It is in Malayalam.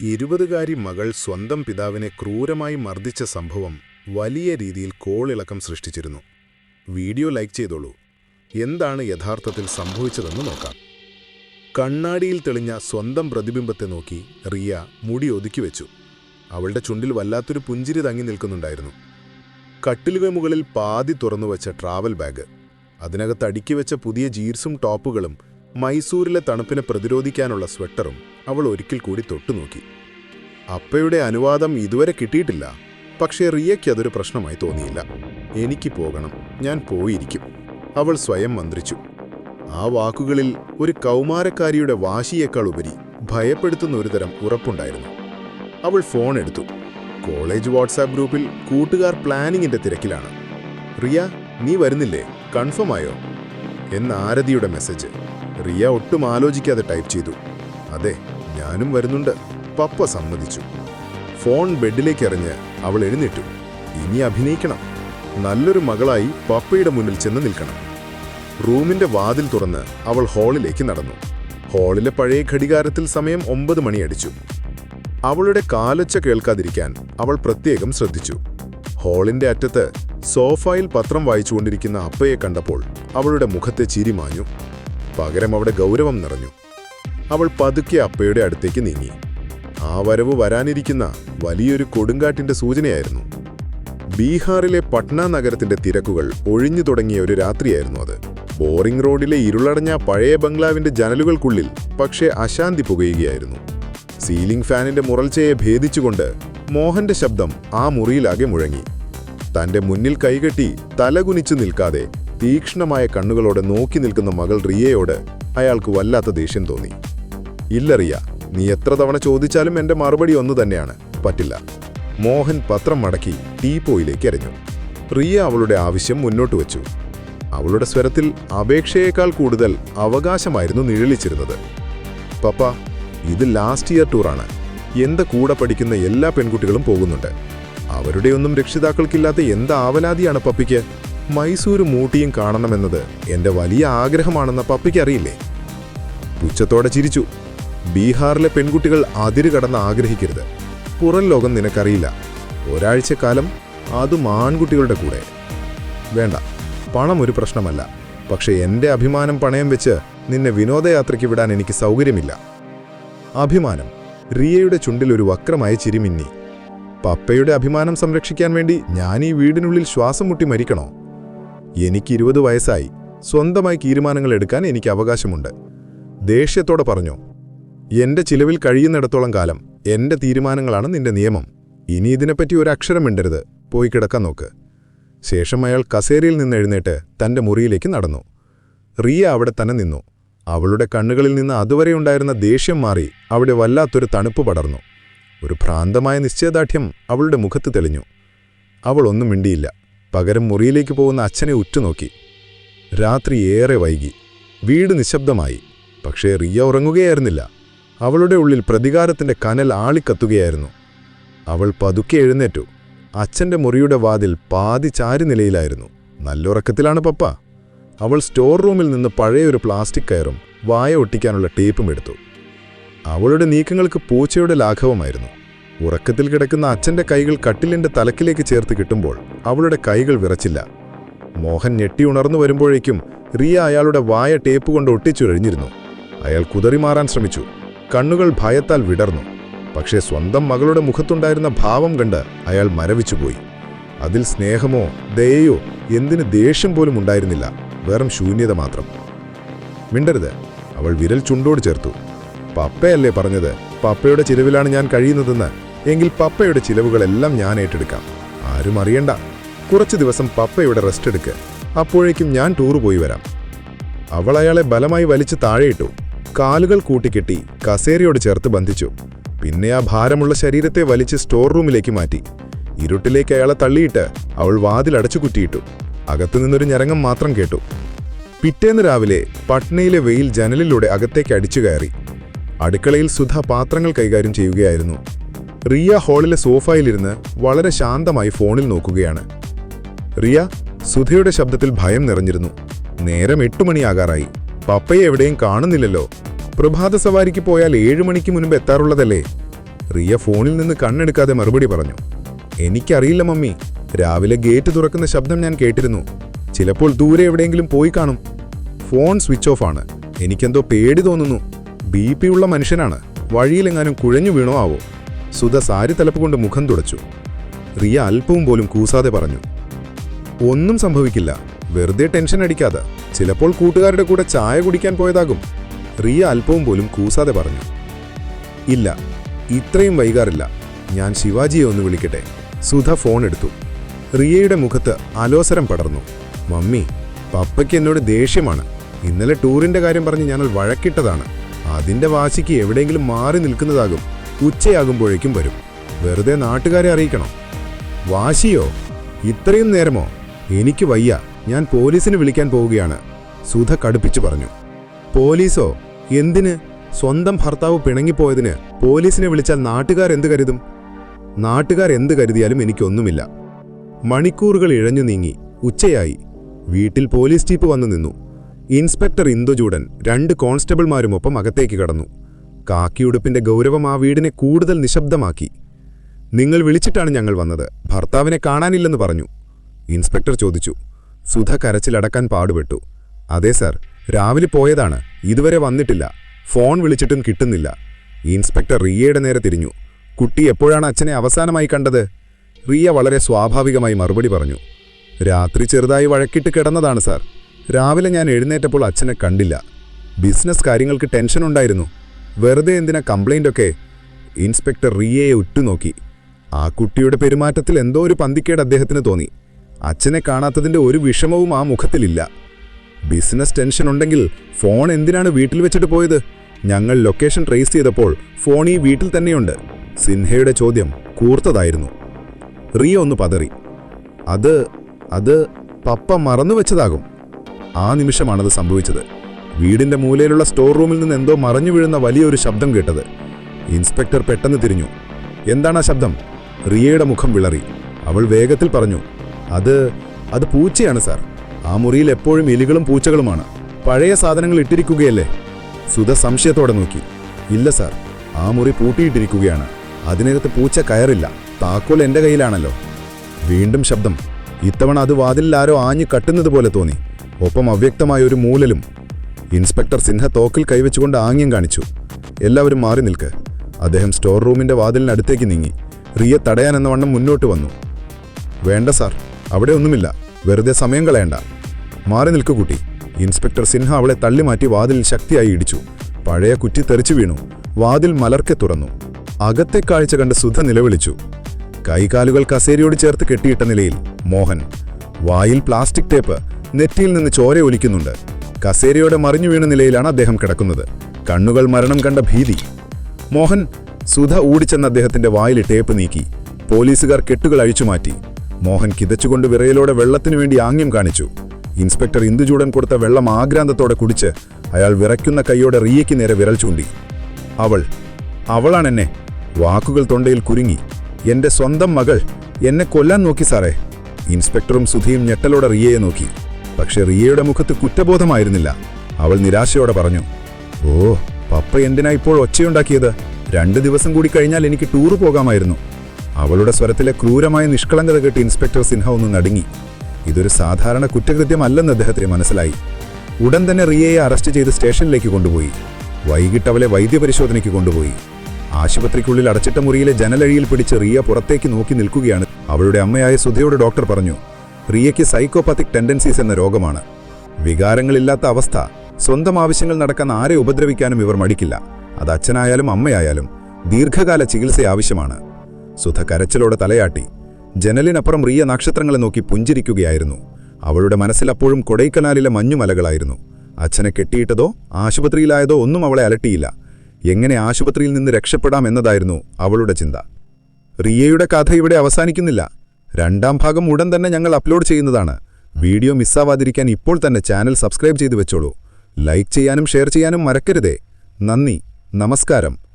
ഇരുപതുകാരി മകൾ സ്വന്തം പിതാവിനെ ക്രൂരമായി മർദ്ദിച്ച സംഭവം വലിയ രീതിയിൽ കോളിളക്കം സൃഷ്ടിച്ചിരുന്നു. വീഡിയോ ലൈക്ക് ചെയ്തോളൂ. എന്താണ് യഥാർത്ഥത്തിൽ സംഭവിച്ചതെന്ന് നോക്കാം. കണ്ണാടിയിൽ തെളിഞ്ഞ സ്വന്തം പ്രതിബിംബത്തെ നോക്കി റിയ മുടി ഒതുക്കി വെച്ചു. അവളുടെ ചുണ്ടിൽ വല്ലാത്തൊരു പുഞ്ചിരി തങ്ങി നിൽക്കുന്നുണ്ടായിരുന്നു. കട്ടിലുകൾ മുകളിൽ പാതി തുറന്നു വെച്ച ട്രാവൽ ബാഗ് അതിനകത്ത് അടുക്കി വെച്ച പുതിയ ജീൻസും ടോപ്പുകളും മൈസൂരിലെ തണുപ്പിനെ പ്രതിരോധിക്കാനുള്ള സ്വെറ്ററും അവൾ ഒരിക്കൽ കൂടി തൊട്ടുനോക്കി. അപ്പയുടെ അനുവാദം ഇതുവരെ കിട്ടിയിട്ടില്ല. പക്ഷേ റിയയ്ക്ക് അതൊരു പ്രശ്നമായി തോന്നിയില്ല. എനിക്ക് പോകണം. ഞാൻ പോയിരിക്കും. അവൾ സ്വയം മന്ത്രിച്ചു. ആ വാക്കുകളിൽ ഒരു കൗമാരക്കാരിയുടെ വാശിയേക്കാൾ ഉപരി ഭയപ്പെടുത്തുന്ന ഒരുതരം ഉറപ്പുണ്ടായിരുന്നു. അവൾ ഫോൺ എടുത്തു. കോളേജ് വാട്സാപ്പ് ഗ്രൂപ്പിൽ കൂട്ടുകാർ പ്ലാനിങ്ങിന്റെ തിരക്കിലാണ്. റിയ നീ വരുന്നില്ലേ? കൺഫേം ആയോ? എന്ന ആരതിയുടെ മെസ്സേജ് റിയ ഒട്ടും ആലോചിക്കാതെ ടൈപ്പ് ചെയ്തു. അതെ ഞാനും വരുന്നുണ്ട്. പപ്പ സമ്മതിച്ചു. ഫോൺ ബെഡിലേക്ക് എറിഞ്ഞ് അവൾ എഴുന്നേറ്റു. ഇനി അഭിനയിക്കണം. നല്ലൊരു മകളായി പപ്പയുടെ മുന്നിൽ ചെന്ന് നിൽക്കണം. റൂമിന്റെ വാതിൽ തുറന്ന് അവൾ ഹാളിലേക്ക് നടന്നു. ഹാളിലെ പഴയ ഘടികാരത്തിൽ സമയം ഒമ്പത് മണിയടിച്ചു. അവളുടെ കാലൊച്ച കേൾക്കാതിരിക്കാൻ അവൾ പ്രത്യേകം ശ്രദ്ധിച്ചു. ഹാളിന്റെ അറ്റത്ത് സോഫയിൽ പത്രം വായിച്ചുകൊണ്ടിരിക്കുന്ന അപ്പയെ കണ്ടപ്പോൾ അവളുടെ മുഖത്തെ ചിരി മാഞ്ഞു. പകരം അവിടെ ഗൗരവം നിറഞ്ഞു. അവൾ പതുക്കെ അപ്പയുടെ അടുത്തേക്ക് നീങ്ങി. ആ വരവ് വരാനിരിക്കുന്ന വലിയൊരു കൊടുങ്കാറ്റിന്റെ സൂചനയായിരുന്നു. ബീഹാറിലെ പട്ന നഗരത്തിന്റെ തിരക്കുകൾ ഒഴിഞ്ഞു തുടങ്ങിയ ഒരു രാത്രിയായിരുന്നു അത്. ബോറിംഗ് റോഡിലെ ഇരുളടഞ്ഞ പഴയ ബംഗ്ലാവിന്റെ ജനലുകൾക്കുള്ളിൽ പക്ഷേ അശാന്തി പുകയുകയായിരുന്നു. സീലിംഗ് ഫാനിന്റെ മുറൽച്ചയെ ഭേദിച്ചുകൊണ്ട് മോഹന്റെ ശബ്ദം ആ മുറിയിലാകെ മുഴങ്ങി. തന്റെ മുന്നിൽ കൈകെട്ടി തലകുനിച്ചു നിൽക്കാതെ തീക്ഷ്ണമായ കണ്ണുകളോടെ നോക്കി നിൽക്കുന്ന മകൾ റിയയോട് അയാൾക്ക് വല്ലാത്ത ദേഷ്യം തോന്നി. ഇല്ല റിയ നീ എത്ര തവണ ചോദിച്ചാലും എന്റെ മറുപടി ഒന്നു തന്നെയാണ്. പറ്റില്ല. മോഹൻ പത്രം മടക്കി ടീപ്പോയിലേക്ക് എറിഞ്ഞു. റിയ അവളുടെ ആവശ്യം മുന്നോട്ട് വച്ചു. അവളുടെ സ്വരത്തിൽ അപേക്ഷയേക്കാൾ കൂടുതൽ അവകാശമായിരുന്നു നിഴലിച്ചിരുന്നത്. പപ്പ ഇത് ലാസ്റ്റ് ഇയർ ടൂറാണ്. എന്റെ കൂടെ പഠിക്കുന്ന എല്ലാ പെൺകുട്ടികളും പോകുന്നുണ്ട്. അവരുടെയൊന്നും രക്ഷിതാക്കൾക്കില്ലാത്ത എന്ത് ആവലാതിയാണ് പപ്പിക്ക്? മൈസൂർ മൂട്ടിയും കാണണമെന്നത് എന്റെ വലിയ ആഗ്രഹമാണെന്ന പപ്പിക്ക് അറിയില്ലേ? പുച്ഛത്തോടെ ചിരിച്ചു. ബീഹാറിലെ പെൺകുട്ടികൾ അതിര് കടന്ന് ആഗ്രഹിക്കരുത്. പുറം ലോകം നിനക്കറിയില്ല. ഒരാഴ്ചക്കാലം അതും ആൺകുട്ടികളുടെ കൂടെ. വേണ്ട പണം ഒരു പ്രശ്നമല്ല. പക്ഷെ എന്റെ അഭിമാനം പണയം വെച്ച് നിന്നെ വിനോദയാത്രയ്ക്ക് വിടാൻ എനിക്ക് സൗകര്യമില്ല. അഭിമാനം റിയയുടെ ചുണ്ടിൽ ഒരു വക്രമായ ചിരിമിന്നി. പപ്പയുടെ അഭിമാനം സംരക്ഷിക്കാൻ വേണ്ടി ഞാൻ ഈ വീടിനുള്ളിൽ ശ്വാസം മുട്ടി മരിക്കണോ? എനിക്ക് ഇരുപത് വയസ്സായി. സ്വന്തമായി തീരുമാനങ്ങൾ എടുക്കാൻ എനിക്ക് അവകാശമുണ്ട്. ദേഷ്യത്തോടെ പറഞ്ഞു എന്റെ ചിലവിൽ കഴിയുന്നിടത്തോളം കാലം എന്റെ തീരുമാനങ്ങളാണ് നിന്റെ നിയമം. ഇനി ഇതിനെപ്പറ്റി ഒരു അക്ഷരം മിണ്ടരുത്. പോയി കിടക്കാൻ നോക്ക്. ശേഷം അയാൾ കസേരയിൽ നിന്ന് എഴുന്നേറ്റ് തന്റെ മുറിയിലേക്ക് നടന്നു. റിയ അവിടെ തന്നെ നിന്നു. അവളുടെ കണ്ണുകളിൽ നിന്ന് അതുവരെ ഉണ്ടായിരുന്ന ദേഷ്യം മാറി അവിടെ വല്ലാത്തൊരു തണുപ്പ് പടർന്നു. ഒരു ഭ്രാന്തമായ നിശ്ചയദാർഢ്യം അവളുടെ മുഖത്ത് തെളിഞ്ഞു. അവൾ ഒന്നും മിണ്ടിയില്ല. പകരം മുറിയിലേക്ക് പോകുന്ന അച്ഛനെ ഉറ്റുനോക്കി. രാത്രി ഏറെ വൈകി. വീട് നിശബ്ദമായി. പക്ഷേ റിയ ഉറങ്ങുകയായിരുന്നില്ല. അവളുടെ ഉള്ളിൽ പ്രതികാരത്തിന്റെ കനൽ ആളിക്കത്തുകയായിരുന്നു. അവൾ പതുക്കെ എഴുന്നേറ്റു. അച്ഛന്റെ മുറിയുടെ വാതിൽ പാതി ചാരി നിലയിലായിരുന്നു. നല്ലുറക്കത്തിലാണ് പപ്പ. അവൾ സ്റ്റോർ റൂമിൽ നിന്ന് പഴയൊരു പ്ലാസ്റ്റിക് കയറും വായ ഒട്ടിക്കാനുള്ള ടേപ്പും എടുത്തു. അവളുടെ നീക്കങ്ങൾക്ക് പൂച്ചയുടെ ലാഘവമായിരുന്നു. ഉറക്കത്തിൽ കിടക്കുന്ന അച്ഛന്റെ കൈകൾ കട്ടിലിന്റെ തലക്കിലേക്ക് ചേർത്ത് കിട്ടുമ്പോൾ അവളുടെ കൈകൾ വിറച്ചില്ല. മോഹൻ ഞെട്ടി ഉണർന്നു വരുമ്പോഴേക്കും റിയ അയാളുടെ വായ ടേപ്പ് കൊണ്ട് ഒട്ടിച്ചു കഴിഞ്ഞിരുന്നു അയാൾ കുതറിമാറാൻ ശ്രമിച്ചു. കണ്ണുകൾ ഭയത്താൽ വിടർന്നു. പക്ഷേ സ്വന്തം മകളുടെ മുഖത്തുണ്ടായിരുന്ന ഭാവം കണ്ട് അയാൾ മരവിച്ചുപോയി. അതിൽ സ്നേഹമോ ദയയോ എന്തിന് ദേഷ്യം പോലും ഉണ്ടായിരുന്നില്ല. വെറും ശൂന്യത മാത്രം. മിണ്ടരുത്. അവൾ വിരൽ ചുണ്ടോട് ചേർത്തു. പപ്പയല്ലേ പറഞ്ഞത്? പപ്പയുടെ ചിലവിലാണ് ഞാൻ കഴിയുന്നതെന്ന്. എങ്കിൽ പപ്പയുടെ ചിലവുകളെല്ലാം ഞാൻ ഏറ്റെടുക്കാം. ആരും അറിയണ്ട. കുറച്ച് ദിവസം പപ്പയുടെ റെസ്റ്റ് എടുക്ക്. അപ്പോഴേക്കും ഞാൻ ടൂർ പോയി വരാം. അവൾ അയാളെ ബലമായി വലിച്ച് താഴെയിട്ടു. കാലുകൾ കൂട്ടിക്കെട്ടി കസേരയോട് ചേർത്ത് ബന്ധിച്ചു. പിന്നെ ആ ഭാരമുള്ള ശരീരത്തെ വലിച്ച് സ്റ്റോർ റൂമിലേക്ക് മാറ്റി. ഇരുട്ടിലേക്ക് അയാളെ തള്ളിയിട്ട് അവൾ വാതിലടച്ചു കുറ്റിയിട്ടു. അകത്തുനിന്നൊരു ഞരങ്ങം മാത്രം കേട്ടു. പിറ്റേന്ന് രാവിലെ പട്നയിലെ വെയിൽ ജനലിലൂടെ അകത്തേക്ക് അടിച്ചു കയറി. അടുക്കളയിൽ സുധ പാത്രങ്ങൾ കൈകാര്യം ചെയ്യുകയായിരുന്നു. റിയ ഹാളിലെ സോഫയിലിരുന്ന് വളരെ ശാന്തമായി ഫോണിൽ നോക്കുകയാണ്. റിയ സുധയുടെ ശബ്ദത്തിൽ ഭയം നിറഞ്ഞിരുന്നു. നേരം എട്ടുമണിയാകാറായി പപ്പയെ എവിടെയും കാണുന്നില്ലല്ലോ. പ്രഭാത സവാരിക്ക് പോയാൽ ഏഴു മണിക്ക് മുൻപ് എത്താറുള്ളതല്ലേ? റിയ ഫോണിൽ നിന്ന് കണ്ണെടുക്കാതെ മറുപടി പറഞ്ഞു. എനിക്കറിയില്ല മമ്മി. രാവിലെ ഗേറ്റ് തുറക്കുന്ന ശബ്ദം ഞാൻ കേട്ടിരുന്നു. ചിലപ്പോൾ ദൂരെ എവിടെയെങ്കിലും പോയി കാണും. ഫോൺ സ്വിച്ച് ഓഫ് ആണ്. എനിക്കെന്തോ പേടി തോന്നുന്നു. ബി പി ഉള്ള മനുഷ്യനാണ്. വഴിയിലെങ്ങാനും കുഴഞ്ഞു വീണോ ആവോ? സുധ സാരി തലപ്പ് കൊണ്ട് മുഖം തുടച്ചു. റിയ അല്പവും പോലും കൂസാതെ പറഞ്ഞു. ഒന്നും സംഭവിക്കില്ല. വെറുതെ ടെൻഷൻ അടിക്കാതെ. ചിലപ്പോൾ കൂട്ടുകാരുടെ കൂടെ ചായ കുടിക്കാൻ പോയതാകും. റിയ അല്പവും പോലും കൂസാതെ പറഞ്ഞു. ഇല്ല ഇത്രയും വൈകാറില്ല. ഞാൻ ശിവാജിയെ ഒന്ന് വിളിക്കട്ടെ. സുധ ഫോൺ എടുത്തു. റിയയുടെ മുഖത്ത് അലോസരം പടർന്നു. മമ്മി പപ്പയ്ക്ക് എന്നോട് ദേഷ്യമാണ്. ഇന്നലെ ടൂറിന്റെ കാര്യം പറഞ്ഞ് ഞാൻ വഴക്കിട്ടതാണ്. അതിന്റെ വാശിക്ക് എവിടെയെങ്കിലും മാറി നിൽക്കുന്നതാകും ഉച്ചയാകുമ്പോഴേക്കും വരും. വെറുതെ നാട്ടുകാരെ അറിയിക്കണം? വാശിയോ? ഇത്രയും നേരമോ? എനിക്ക് വയ്യ. ഞാൻ പോലീസിന് വിളിക്കാൻ പോവുകയാണ്. സുധ കടുപ്പിച്ചു പറഞ്ഞു. പോലീസോ? എന്തിന്? സ്വന്തം ഭർത്താവ് പിണങ്ങിപ്പോയതിന് പോലീസിനെ വിളിച്ചാൽ നാട്ടുകാർ എന്ത് കരുതും? നാട്ടുകാർ എന്ത് കരുതിയാലും എനിക്കൊന്നുമില്ല. മണിക്കൂറുകൾ ഇഴഞ്ഞു നീങ്ങി. ഉച്ചയായി. വീട്ടിൽ പോലീസ് ടീപ്പ് വന്നു നിന്നു. ഇൻസ്പെക്ടർ ഇന്ദുചൂടൻ രണ്ട് കോൺസ്റ്റബിൾമാരുമൊപ്പം അകത്തേക്ക് കടന്നു. കാക്കിയുടുപ്പിന്റെ ഗൗരവം ആ വീടിനെ കൂടുതൽ നിശബ്ദമാക്കി. നിങ്ങൾ വിളിച്ചിട്ടാണ് ഞങ്ങൾ വന്നത്. ഭർത്താവിനെ കാണാനില്ലെന്ന് പറഞ്ഞു. ഇൻസ്പെക്ടർ ചോദിച്ചു. സുധ കരച്ചിലടക്കാൻ പാടുപെട്ടു. അതെ സർ രാവിലെ പോയതാണ്. ഇതുവരെ വന്നിട്ടില്ല. ഫോൺ വിളിച്ചിട്ടും കിട്ടുന്നില്ല. ഇൻസ്പെക്ടർ റിയയുടെ നേരെ തിരിഞ്ഞു. കുട്ടി എപ്പോഴാണ് അച്ഛനെ അവസാനമായി കണ്ടത്? റിയ വളരെ സ്വാഭാവികമായി മറുപടി പറഞ്ഞു. രാത്രി ചെറുതായി വഴക്കിട്ട് കിടന്നതാണ് സാർ. രാവിലെ ഞാൻ എഴുന്നേറ്റപ്പോൾ അച്ഛനെ കണ്ടില്ല. ബിസിനസ് കാര്യങ്ങൾക്ക് ടെൻഷൻ ഉണ്ടായിരുന്നു. വെറുതെ എന്തിനാ കംപ്ലൈന്റ് ഒക്കെ? ഇൻസ്പെക്ടർ റിയയെ ഉറ്റുനോക്കി. ആ കുട്ടിയുടെ പെരുമാറ്റത്തിൽ എന്തോ ഒരു പന്തിക്കേട് അദ്ദേഹത്തിന് തോന്നി. അച്ഛനെ കാണാത്തതിന്റെ ഒരു വിഷമവും ആ മുഖത്തിലില്ല. ബിസിനസ് ടെൻഷൻ ഉണ്ടെങ്കിൽ ഫോൺ എന്തിനാണ് വീട്ടിൽ വെച്ചിട്ട് പോയത്? ഞങ്ങൾ ലൊക്കേഷൻ ട്രേസ് ചെയ്തപ്പോൾ ഫോൺ ഈ വീട്ടിൽ തന്നെയുണ്ട്. സിൻഹയുടെ ചോദ്യം കൂർത്തതായിരുന്നു. റിയ ഒന്ന് പതറി. അത് അത് പപ്പ മറന്നുവെച്ചതാകും. ആ നിമിഷമാണത് സംഭവിച്ചത്. വീടിന്റെ മൂലയിലുള്ള സ്റ്റോർ റൂമിൽ നിന്ന് എന്തോ മറഞ്ഞു വീഴുന്ന വലിയൊരു ശബ്ദം കേട്ടത്. ഇൻസ്പെക്ടർ പെട്ടെന്ന് തിരിഞ്ഞു. എന്താണ് ആ ശബ്ദം? റിയയുടെ മുഖം വിളറി. അവൾ വേഗത്തിൽ പറഞ്ഞു അത് അത് പൂച്ചയാണ് സാർ. ആ മുറിയിൽ എപ്പോഴും എലികളും പൂച്ചകളുമാണ്. പഴയ സാധനങ്ങൾ ഇട്ടിരിക്കുകയല്ലേ? സുധ സംശയത്തോടെ നോക്കി. ഇല്ല സാർ ആ മുറി പൂട്ടിയിട്ടിരിക്കുകയാണ്. അതിനകത്ത് പൂച്ച കയറില്ല. താക്കോൽ എന്റെ കയ്യിലാണല്ലോ. വീണ്ടും ശബ്ദം. ഇത്തവണ അത് വാതിലിൽ ആരോ ആഞ്ഞു കട്ടുന്നത് പോലെ തോന്നി. ഒപ്പം അവ്യക്തമായ ഒരു മൂലലും ഇൻസ്പെക്ടർ സിൻഹ തോക്കിൽ കൈവച്ചുകൊണ്ട് ആംഗ്യം കാണിച്ചു. എല്ലാവരും മാറി നിൽക്ക്. അദ്ദേഹം സ്റ്റോർ റൂമിന്റെ വാതിലിനടുത്തേക്ക് നീങ്ങി. റിയ തടയാനെന്ന വണ്ണം മുന്നോട്ട് വന്നു. വേണ്ട സാർ അവിടെ ഒന്നുമില്ല. വെറുതെ സമയം കളയണ്ട. മാറി നിൽക്കു കുട്ടി. ഇൻസ്പെക്ടർ സിൻഹ അവളെ തള്ളിമാറ്റി വാതിൽ ശക്തിയായി ഇടിച്ചു. പഴയ കുറ്റി തെറിച്ചു വീണു. വാതിൽ മലർക്കെ തുറന്നു. അകത്തെ കാഴ്ച കണ്ട് സുധ നിലവിളിച്ചു. കൈകാലുകൾ കസേരയോട് ചേർത്ത് കെട്ടിയിട്ട നിലയിൽ മോഹൻ. വായിൽ പ്ലാസ്റ്റിക് ടേപ്പ്. നെറ്റിയിൽ നിന്ന് ചോര ഒലിക്കുന്നുണ്ട്. കസേരയോടെ മറിഞ്ഞു വീണ നിലയിലാണ് അദ്ദേഹം കിടക്കുന്നത്. കണ്ണുകൾ മരണം കണ്ട ഭീതി. മോഹൻ സുധ ഓടിച്ചെന്ന് അദ്ദേഹത്തിന്റെ വായിൽ ടേപ്പ് നീക്കി. പോലീസുകാർ കെട്ടുകൾ അഴിച്ചുമാറ്റി മോഹൻ കിതച്ചുകൊണ്ട് വിറയലോടെ വെള്ളത്തിനു വേണ്ടി ആംഗ്യം കാണിച്ചു. ഇൻസ്പെക്ടർ ഇന്ദുചൂടൻ കൊടുത്ത വെള്ളം ആഗ്രാന്തത്തോടെ കുടിച്ച് അയാൾ വിറയ്ക്കുന്ന കൈയോടെ റിയയ്ക്ക് നേരെ വിരൽ ചൂണ്ടി. അവൾ അവളാണെന്നെ. വാക്കുകൾ തൊണ്ടയിൽ കുരുങ്ങി. എന്റെ സ്വന്തം മകൾ. എന്നെ കൊല്ലാൻ നോക്കി സാറേ. ഇൻസ്പെക്ടറും സുധിയും ഞെട്ടലോടെ റിയയെ നോക്കി. പക്ഷെ റിയയുടെ മുഖത്ത് കുറ്റബോധമായിരുന്നില്ല. അവൾ നിരാശയോടെ പറഞ്ഞു ഓ പപ്പ എന്തിനാ ഇപ്പോൾ ഒച്ചയുണ്ടാക്കിയത്? രണ്ട് ദിവസം കൂടി കഴിഞ്ഞാൽ എനിക്ക് ടൂറ് പോകാമായിരുന്നു. അവളുടെ സ്വരത്തിലെ ക്രൂരമായ നിഷ്കളങ്കത കേട്ട് ഇൻസ്പെക്ടർ സിൻഹ ഒന്ന് നടുങ്ങി. ഇതൊരു സാധാരണ കുറ്റകൃത്യമല്ലെന്ന് അദ്ദേഹത്തിന് മനസ്സിലായി. ഉടൻ തന്നെ റിയയെ അറസ്റ്റ് ചെയ്ത് സ്റ്റേഷനിലേക്ക് കൊണ്ടുപോയി. വൈകിട്ട് അവളെ വൈദ്യപരിശോധനയ്ക്ക് കൊണ്ടുപോയി. ആശുപത്രിക്കുള്ളിൽ അടച്ചിട്ട മുറിയിലെ ജനലഴിയിൽ പിടിച്ച് റിയ പുറത്തേക്ക് നോക്കി നിൽക്കുകയാണ്. അവളുടെ അമ്മയായ സുധയോട് ഡോക്ടർ പറഞ്ഞു റിയയ്ക്ക് സൈക്കോപാത്തിക് ടെൻഡൻസീസ് എന്ന രോഗമാണ്. വികാരങ്ങളില്ലാത്ത അവസ്ഥ സ്വന്തം ആവശ്യങ്ങൾ നടക്കാൻ ആരെ ഉപദ്രവിക്കാനും ഇവർ മടിക്കില്ല. അത് അച്ഛനായാലും അമ്മയായാലും ദീർഘകാല ചികിത്സ ആവശ്യമാണ്. സുധ കരച്ചിലോടെ തലയാട്ടി. ജനലിനപ്പുറം റിയ നക്ഷത്രങ്ങളെ നോക്കി പുഞ്ചിരിക്കുകയായിരുന്നു. അവളുടെ മനസ്സിൽ അപ്പോഴും കൊടൈക്കനാലിലെ മഞ്ഞുമലകളായിരുന്നു. അച്ഛനെ കെട്ടിയിട്ടതോ ആശുപത്രിയിലായതോ ഒന്നും അവളെ അലട്ടിയില്ല. എങ്ങനെ ആശുപത്രിയിൽ നിന്ന് രക്ഷപ്പെടാം എന്നതായിരുന്നു അവളുടെ ചിന്ത. റിയയുടെ കഥ ഇവിടെ അവസാനിക്കുന്നില്ല. രണ്ടാം ഭാഗം ഉടൻ തന്നെ ഞങ്ങൾ അപ്ലോഡ് ചെയ്യുന്നതാണ്. വീഡിയോ മിസ്സാവാതിരിക്കാൻ ഇപ്പോൾ തന്നെ ചാനൽ സബ്സ്ക്രൈബ് ചെയ്തു വെച്ചോളൂ. ലൈക്ക് ചെയ്യാനും ഷെയർ ചെയ്യാനും മറക്കരുതേ. നന്ദി. നമസ്കാരം.